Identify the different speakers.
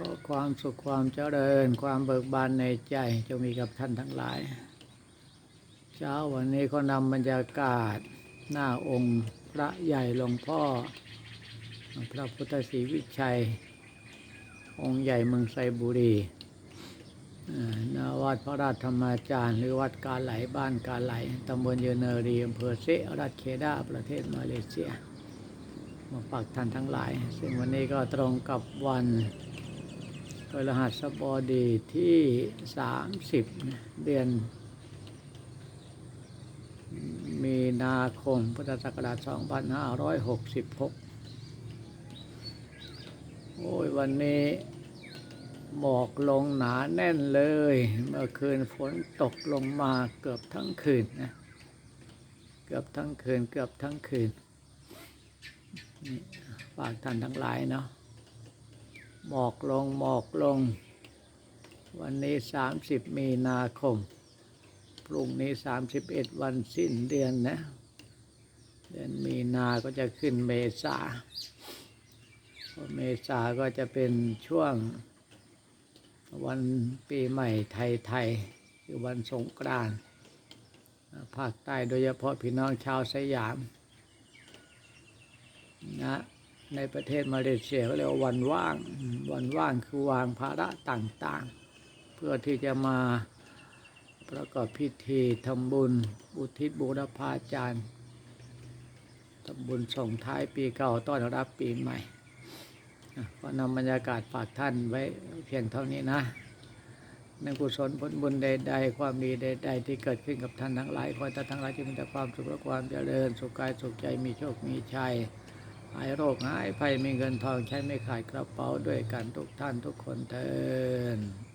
Speaker 1: ขอความสุขความเจริญ ความเบิกบานในใจจงมีกับท่านทั้งหลาย เช้าวันนี้ก็นำบรรยากาศหน้าองค์พระใหญ่หลวงพ่อ พระพุทธศรีวิชัย องค์ใหญ่เมืองไซบุรีอ่าวัดพระราชธรรมาจารย์ หรือวัดกาไหลบ้านกาไหลตำบลเยเนรีอำเภอเซะรัฐเคดาประเทศมาเลเซีย มาฝากท่านทั้งหลาย ซึ่งวันนี้ก็ตรงกับวัน พฤหัสบดีที่ 30 เดือน มีนาคมพุทธศักราช 2566 โอ้ยวันนี้หมอกลงหนาแน่นเลย เมื่อคืนฝนตกลงมาเกือบทั้งคืนนะเกือบทั้งคืน เกือบทั้งคืนฝากท่านทั้งหลายเนาะ หมอกลงหมอกลง วันนี้ 30 มีนาคม พรุ่งนี้ 31 วันสิ้นเดือนนะ เดือนมีนาก็จะขึ้นเมษาพอเมษาก็จะเป็นช่วงวันปีใหม่ไทยๆคือวันสงกรานต์ภาคใต้โดยเฉพาะพี่น้องชาวสยามนะ ในประเทศมาเลเซียเขาเรียกว่าวันว่าง วันว่างคือวางภาระต่างๆ เพื่อที่จะมาประกอบพิธีทำบุญ อุทิศบูรพาจารย์ทำบุญส่งท้ายปีเก่าต้อนรับปีใหม่ก็นำบรรยากาศฝากท่านไว้เพียงเท่านี้นะในกุศลผลบุญใด ๆ ความดีใด ๆ ที่เกิดขึ้นกับท่านทั้งหลายขอให้ท่านทั้งหลายที่มีแต่ความสุขและความเจริญ สุขกายสุขใจมีโชคมีชัย หายโรคหายภัยมีเงินทองใช้ไม่ขาดกระเป๋าด้วยกันทุกท่านทุกคนเทิน